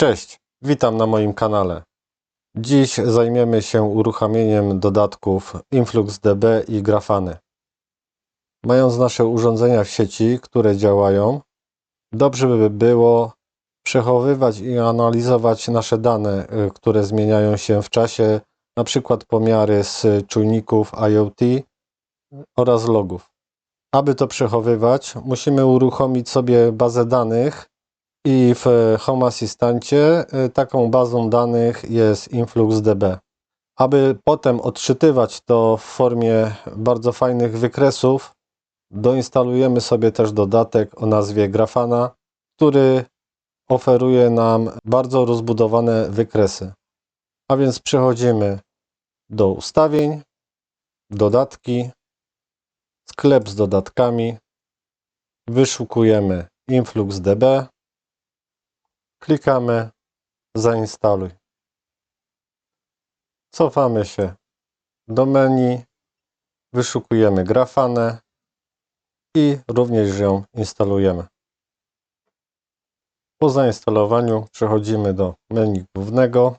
Cześć, witam na moim kanale. Dziś zajmiemy się uruchamieniem dodatków InfluxDB i Grafany. Mając nasze urządzenia w sieci, które działają, dobrze by było przechowywać i analizować nasze dane, y, które zmieniają się w czasie, na przykład pomiary z czujników IoT oraz logów. Aby to przechowywać, musimy uruchomić sobie bazę danych i w Home Assistancie y, taką bazą danych jest InfluxDB. Aby potem odczytywać to w formie bardzo fajnych wykresów, doinstalujemy sobie też dodatek o nazwie Grafana, który oferuje nam bardzo rozbudowane wykresy. A więc przechodzimy do ustawień, dodatki, sklep z dodatkami, wyszukujemy InfluxDB, klikamy zainstaluj. Cofamy się do menu, wyszukujemy grafanę i również ją instalujemy. Po zainstalowaniu przechodzimy do menu głównego.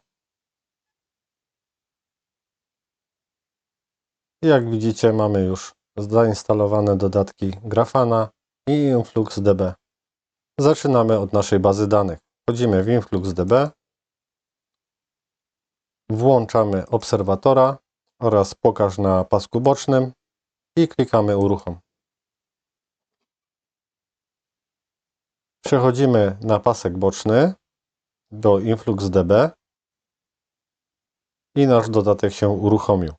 Jak widzicie mamy już zainstalowane dodatki Grafana i InfluxDB. Zaczynamy od naszej bazy danych. Wchodzimy w InfluxDB, włączamy obserwatora oraz pokaż na pasku bocznym i klikamy uruchom. Przechodzimy na pasek boczny do InfluxDB i nasz dodatek się uruchomił.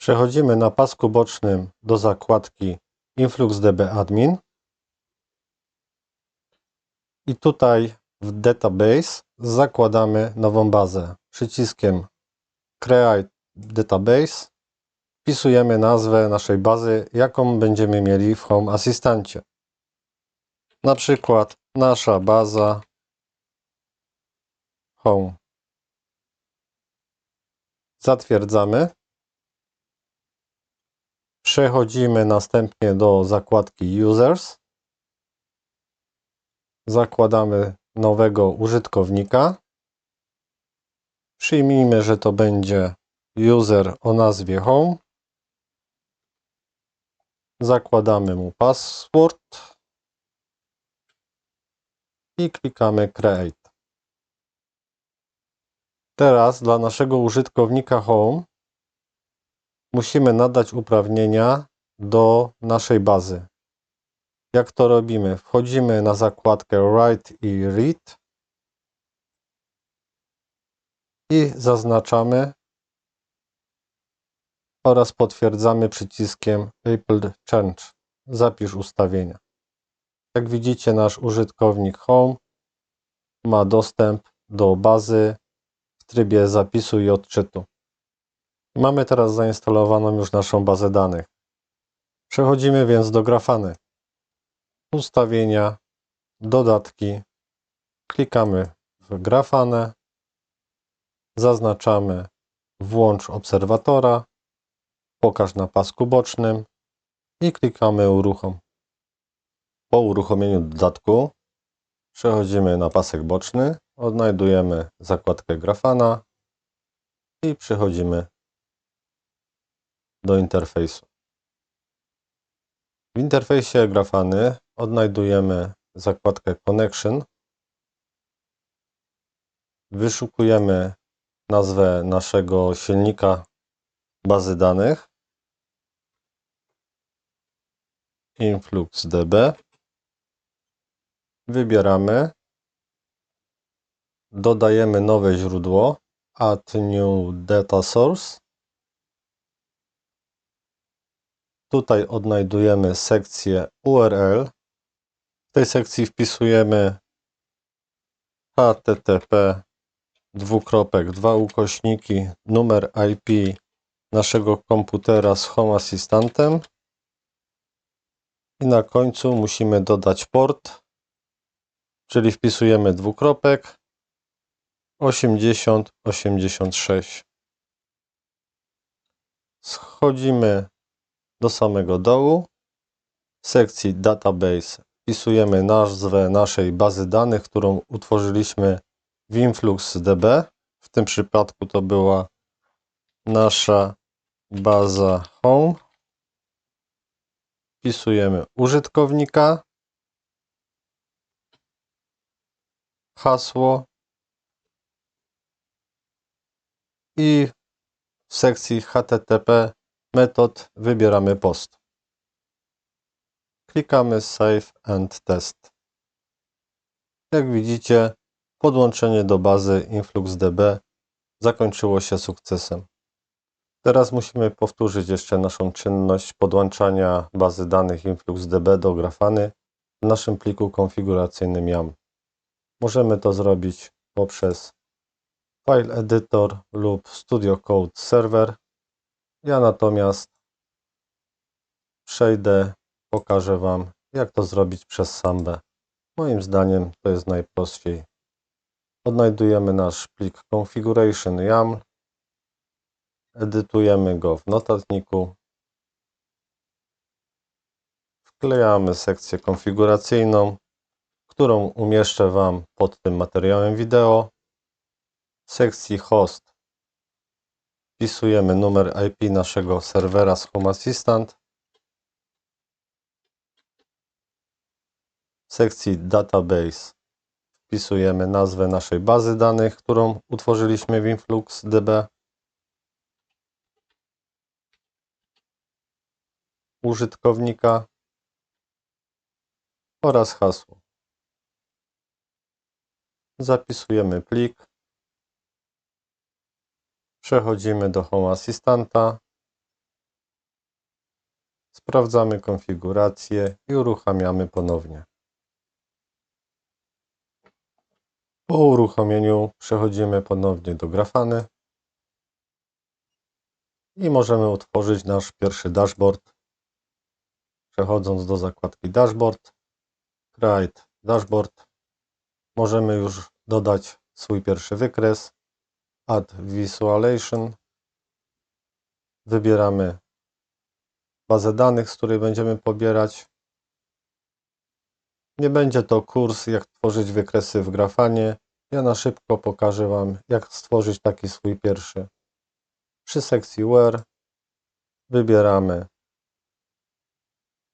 Przechodzimy na pasku bocznym do zakładki InfluxDB Admin i tutaj w Database zakładamy nową bazę. Przyciskiem Create Database wpisujemy nazwę naszej bazy, jaką będziemy mieli w Home Assistancie. Na przykład nasza baza Home. Zatwierdzamy. Przechodzimy następnie do zakładki Users zakładamy nowego użytkownika. Przyjmijmy, że to będzie user o nazwie home. Zakładamy mu password i klikamy create. Teraz dla naszego użytkownika home musimy nadać uprawnienia do naszej bazy. Jak to robimy? Wchodzimy na zakładkę Write i Read i zaznaczamy oraz potwierdzamy przyciskiem Apple Change. Zapisz ustawienia. Jak widzicie, nasz użytkownik Home ma dostęp do bazy w trybie zapisu i odczytu. Mamy teraz zainstalowaną już naszą bazę danych. Przechodzimy więc do Grafany ustawienia, dodatki, klikamy w grafanę, zaznaczamy włącz obserwatora, pokaż na pasku bocznym. I klikamy uruchom. Po uruchomieniu dodatku przechodzimy na pasek boczny, odnajdujemy zakładkę grafana i przechodzimy do interfejsu. W interfejsie grafany odnajdujemy zakładkę Connection. Wyszukujemy nazwę naszego silnika bazy danych InfluxDB. Wybieramy. Dodajemy nowe źródło Add New Data Source. Tutaj odnajdujemy sekcję URL. W tej sekcji wpisujemy http dwukropek, dwa ukośniki, numer IP naszego komputera z Home Assistantem i na końcu musimy dodać port, czyli wpisujemy dwukropek 8086. Schodzimy do samego dołu w sekcji Database wpisujemy nazwę naszej bazy danych, którą utworzyliśmy w InfluxDB. W tym przypadku to była nasza baza home. Wpisujemy użytkownika, hasło i w sekcji HTTP metod wybieramy post. Klikamy Save and Test. Jak widzicie, podłączenie do bazy InfluxDB zakończyło się sukcesem. Teraz musimy powtórzyć jeszcze naszą czynność podłączania bazy danych InfluxDB do Grafany w naszym pliku konfiguracyjnym YAM. Możemy to zrobić poprzez File Editor lub Studio Code Server. Ja natomiast przejdę, pokażę Wam, jak to zrobić przez Sambę. Moim zdaniem to jest najprościej. Odnajdujemy nasz plik configuration YAML, edytujemy go w notatniku, wklejamy sekcję konfiguracyjną, którą umieszczę Wam pod tym materiałem wideo. W sekcji host wpisujemy numer IP naszego serwera z Home Assistant. W sekcji database wpisujemy nazwę naszej bazy danych, którą utworzyliśmy w InfluxDB. Użytkownika oraz hasło. Zapisujemy plik. Przechodzimy do Home Assistanta. Sprawdzamy konfigurację i uruchamiamy ponownie. Po uruchomieniu przechodzimy ponownie do Grafany i możemy utworzyć nasz pierwszy dashboard. Przechodząc do zakładki Dashboard, Create Dashboard, możemy już dodać swój pierwszy wykres. Add Visualization. Wybieramy bazę danych, z której będziemy pobierać. Nie będzie to kurs, jak tworzyć wykresy w Grafanie. Ja na szybko pokażę Wam, jak stworzyć taki swój pierwszy. Przy sekcji Where wybieramy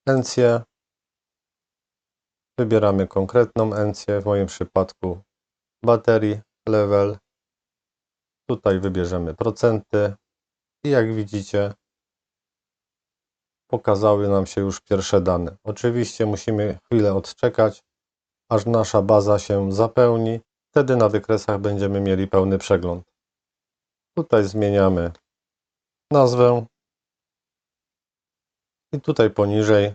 encję. Wybieramy konkretną encję, w moim przypadku baterii, level. Tutaj wybierzemy procenty i jak widzicie pokazały nam się już pierwsze dane. Oczywiście musimy chwilę odczekać, aż nasza baza się zapełni. Wtedy na wykresach będziemy mieli pełny przegląd. Tutaj zmieniamy nazwę i tutaj poniżej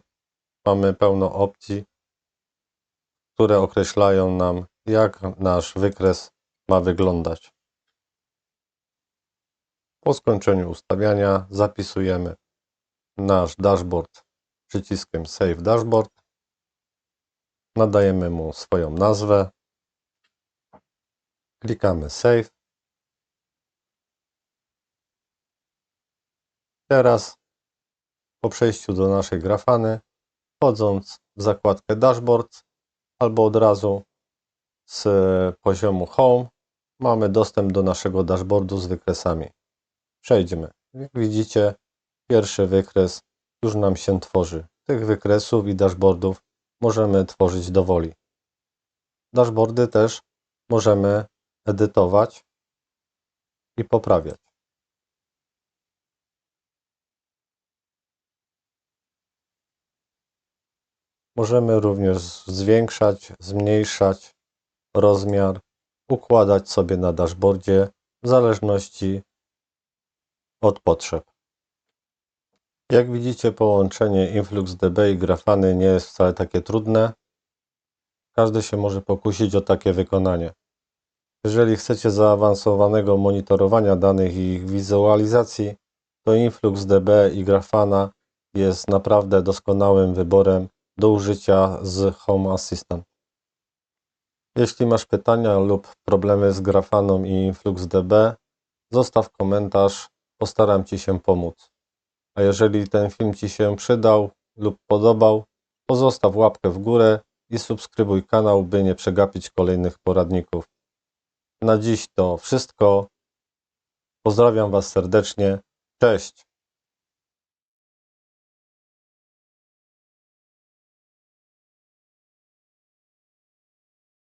mamy pełno opcji, które określają nam, jak nasz wykres ma wyglądać. Po skończeniu ustawiania zapisujemy nasz dashboard przyciskiem Save Dashboard. Nadajemy mu swoją nazwę. Klikamy Save. Teraz po przejściu do naszej grafany, wchodząc w zakładkę Dashboard albo od razu z poziomu Home, mamy dostęp do naszego dashboardu z wykresami. Przejdźmy. Jak widzicie, pierwszy wykres już nam się tworzy. Tych wykresów i dashboardów możemy tworzyć dowoli. Dashboardy też możemy edytować i poprawiać. Możemy również zwiększać, zmniejszać rozmiar, układać sobie na dashboardzie w zależności od potrzeb. Jak widzicie, połączenie InfluxDB i Grafany nie jest wcale takie trudne. Każdy się może pokusić o takie wykonanie. Jeżeli chcecie zaawansowanego monitorowania danych i ich wizualizacji, to InfluxDB i Grafana jest naprawdę doskonałym wyborem do użycia z Home Assistant. Jeśli masz pytania lub problemy z Grafaną i InfluxDB, zostaw komentarz, postaram Ci się pomóc. A jeżeli ten film Ci się przydał lub podobał, pozostaw łapkę w górę i subskrybuj kanał, by nie przegapić kolejnych poradników. Na dziś to wszystko. Pozdrawiam Was serdecznie. Cześć!